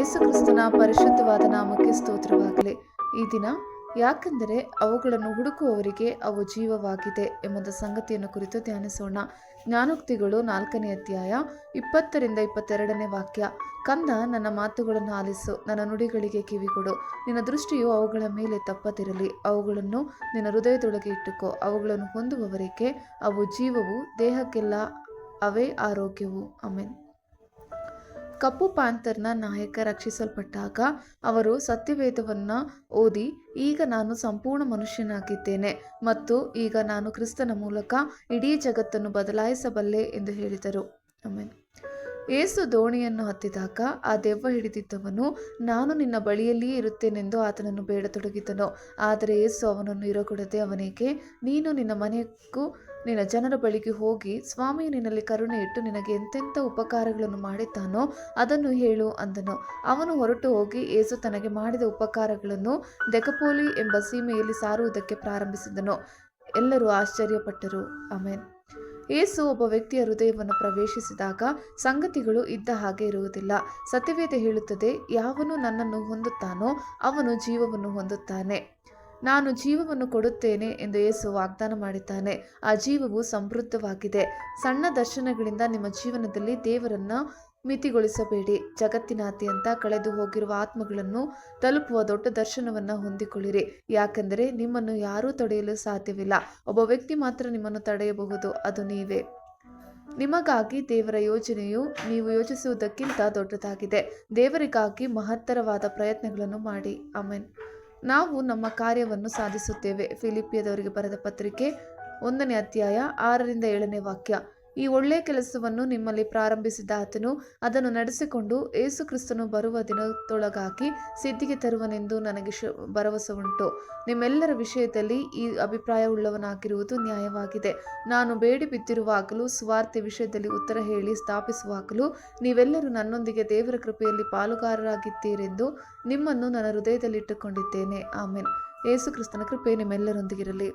ಯೇಸುಕ್ರಿಸ್ತನ ಪರಿಶುದ್ಧವಾದ ನಾಮಕ್ಕೆ ಸ್ತೋತ್ರವಾಗಲಿ. ಈ ದಿನ ಯಾಕೆಂದರೆ ಅವುಗಳನ್ನು ಹುಡುಕುವವರಿಗೆ ಅವು ಜೀವವಾಗಿದೆ ಎಂಬ ಸಂಗತಿಯನ್ನು ಕುರಿತು ಧ್ಯಾನಿಸೋಣ. ಜ್ಞಾನೋಕ್ತಿಗಳು ನಾಲ್ಕನೇ ಅಧ್ಯಾಯ ಇಪ್ಪತ್ತರಿಂದ ಇಪ್ಪತ್ತೆರಡನೇ ವಾಕ್ಯ. ಕಂದ, ನನ್ನ ಮಾತುಗಳನ್ನು ಆಲಿಸು, ನನ್ನ ನುಡಿಗಳಿಗೆ ಕಿವಿಗೊಡು. ನಿನ್ನ ದೃಷ್ಟಿಯು ಅವುಗಳ ಮೇಲೆ ತಪ್ಪದಿರಲಿ. ಅವುಗಳನ್ನು ನಿನ್ನ ಹೃದಯದೊಳಗೆ ಇಟ್ಟುಕೊ. ಅವುಗಳನ್ನು ಹೊಂದುವವರಿಗೆ ಅವು ಜೀವವು, ದೇಹಕ್ಕೆಲ್ಲ ಅವೇ ಆರೋಗ್ಯವು. ಆಮೇನ್. ಕಪ್ಪು ಪ್ಯಾಂಥರ್ನ ನಾಯಕ ರಕ್ಷಿಸಲ್ಪಟ್ಟಾಗ ಅವರು ಸತ್ಯವೇದವನ್ನು ಓದಿ, ಈಗ ನಾನು ಸಂಪೂರ್ಣ ಮನುಷ್ಯನಾಗಿದ್ದೇನೆ ಮತ್ತು ಈಗ ನಾನು ಕ್ರಿಸ್ತನ ಮೂಲಕ ಇಡೀ ಜಗತ್ತನ್ನು ಬದಲಾಯಿಸಬಲ್ಲೆ ಎಂದು ಹೇಳಿದರು. ಆಮೇಲೆ ಏಸು ದೋಣಿಯನ್ನು ಹತ್ತಿದಾಗ ಆ ದೆವ್ವ ಹಿಡಿದಿದ್ದವನು, ನಾನು ನಿನ್ನ ಬಳಿಯಲ್ಲಿಯೇ ಇರುತ್ತೇನೆಂದು ಆತನನ್ನು ಬೇಡತೊಡಗಿದನು. ಆದರೆ ಏಸು ಅವನನ್ನು ಇರಕೊಡದೆ ಅವನಿಗೆ, ನೀನು ನಿನ್ನ ಮನೆಗೂ ನಿನ್ನ ಜನರ ಬಳಿಗೆ ಹೋಗಿ ಸ್ವಾಮಿಯು ನಿನ್ನಲ್ಲಿ ಕರುಣೆ ಇಟ್ಟು ನಿನಗೆ ಎಂತೆಂಥ ಉಪಕಾರಗಳನ್ನು ಮಾಡಿದ್ದಾನೋ ಅದನ್ನು ಹೇಳು ಅಂದನು. ಅವನು ಹೊರಟು ಹೋಗಿ ಏಸು ತನಗೆ ಮಾಡಿದ ಉಪಕಾರಗಳನ್ನು ದೆಕಪೋಲಿ ಎಂಬ ಸೀಮೆಯಲ್ಲಿ ಸಾರುವುದಕ್ಕೆ ಪ್ರಾರಂಭಿಸಿದನು. ಎಲ್ಲರೂ ಆಶ್ಚರ್ಯಪಟ್ಟರು. ಆಮೇನ್. ಏಸು ಒಬ್ಬ ವ್ಯಕ್ತಿಯ ಹೃದಯವನ್ನು ಪ್ರವೇಶಿಸಿದಾಗ ಸಂಗತಿಗಳು ಇದ್ದ ಹಾಗೆ ಇರುವುದಿಲ್ಲ. ಸತ್ಯವೇದ ಹೇಳುತ್ತದೆ, ಯಾವನು ನನ್ನನ್ನು ಹೊಂದುತ್ತಾನೋ ಅವನು ಜೀವವನ್ನು ಹೊಂದುತ್ತಾನೆ. ನಾನು ಜೀವವನ್ನು ಕೊಡುತ್ತೇನೆ ಎಂದು ಯೇಸು ವಾಗ್ದಾನ ಮಾಡಿದ್ದಾನೆ. ಆ ಜೀವವು ಸಮೃದ್ಧವಾಗಿದೆ. ಸಣ್ಣ ದರ್ಶನಗಳಿಂದ ನಿಮ್ಮ ಜೀವನದಲ್ಲಿ ದೇವರನ್ನ ಮಿತಿಗೊಳಿಸಬೇಡಿ. ಜಗತ್ತಿನಾದ್ಯಂತ ಕಳೆದು ಹೋಗಿರುವ ಆತ್ಮಗಳನ್ನು ತಲುಪುವ ದೊಡ್ಡ ದರ್ಶನವನ್ನು ಹೊಂದಿಕೊಳ್ಳಿರಿ. ಯಾಕೆಂದರೆ ನಿಮ್ಮನ್ನು ಯಾರೂ ತಡೆಯಲು ಸಾಧ್ಯವಿಲ್ಲ. ಒಬ್ಬ ವ್ಯಕ್ತಿ ಮಾತ್ರ ನಿಮ್ಮನ್ನು ತಡೆಯಬಹುದು. ಅದು ನೀವೇ. ನಿಮಗಾಗಿ ದೇವರ ಯೋಜನೆಯು ನೀವು ಯೋಚಿಸುವುದಕ್ಕಿಂತ ದೊಡ್ಡದಾಗಿದೆ. ದೇವರಿಗಾಗಿ ಮಹತ್ತರವಾದ ಪ್ರಯತ್ನಗಳನ್ನು ಮಾಡಿ. ಆಮೇನ್. ನಾವು ನಮ್ಮ ಕಾರ್ಯವನ್ನು ಸಾಧಿಸುತ್ತೇವೆ. ಫಿಲಿಪಿಯದವರಿಗೆ ಬರೆದ ಪತ್ರಿಕೆ ಒಂದನೇ ಅಧ್ಯಾಯ ಆರರಿಂದ ಏಳನೇ ವಾಕ್ಯ. ಈ ಒಳ್ಳೆಯ ಕೆಲಸವನ್ನು ನಿಮ್ಮಲ್ಲಿ ಪ್ರಾರಂಭಿಸಿದ ಆತನು ಅದನ್ನು ನಡೆಸಿಕೊಂಡು ಏಸು ಕ್ರಿಸ್ತನು ಬರುವ ದಿನದೊಳಗಾಗಿ ಸಿದ್ಧಿಗೆ ತರುವನೆಂದು ನನಗೆ ಶ ಭರವಸೆ ಉಂಟು. ನಿಮ್ಮೆಲ್ಲರ ವಿಷಯದಲ್ಲಿ ಈ ಅಭಿಪ್ರಾಯವುಳ್ಳವನಾಗಿರುವುದು ನ್ಯಾಯವಾಗಿದೆ. ನಾನು ಬೇಡಿ ಬಿದ್ದಿರುವಾಗಲೂ ಸ್ವಾರ್ಥಿ ವಿಷಯದಲ್ಲಿ ಉತ್ತರ ಹೇಳಿ ಸ್ಥಾಪಿಸುವಾಗಲೂ, ನೀವೆಲ್ಲರೂ ನನ್ನೊಂದಿಗೆ ದೇವರ ಕೃಪೆಯಲ್ಲಿ ಪಾಲುಗಾರರಾಗಿದ್ದೀರೆಂದು ನಿಮ್ಮನ್ನು ನನ್ನ ಹೃದಯದಲ್ಲಿಟ್ಟುಕೊಂಡಿದ್ದೇನೆ. ಆಮೇನ್. ಏಸು ಕ್ರಿಸ್ತನ ಕೃಪೆ ನಿಮ್ಮೆಲ್ಲರೊಂದಿಗಿರಲಿ.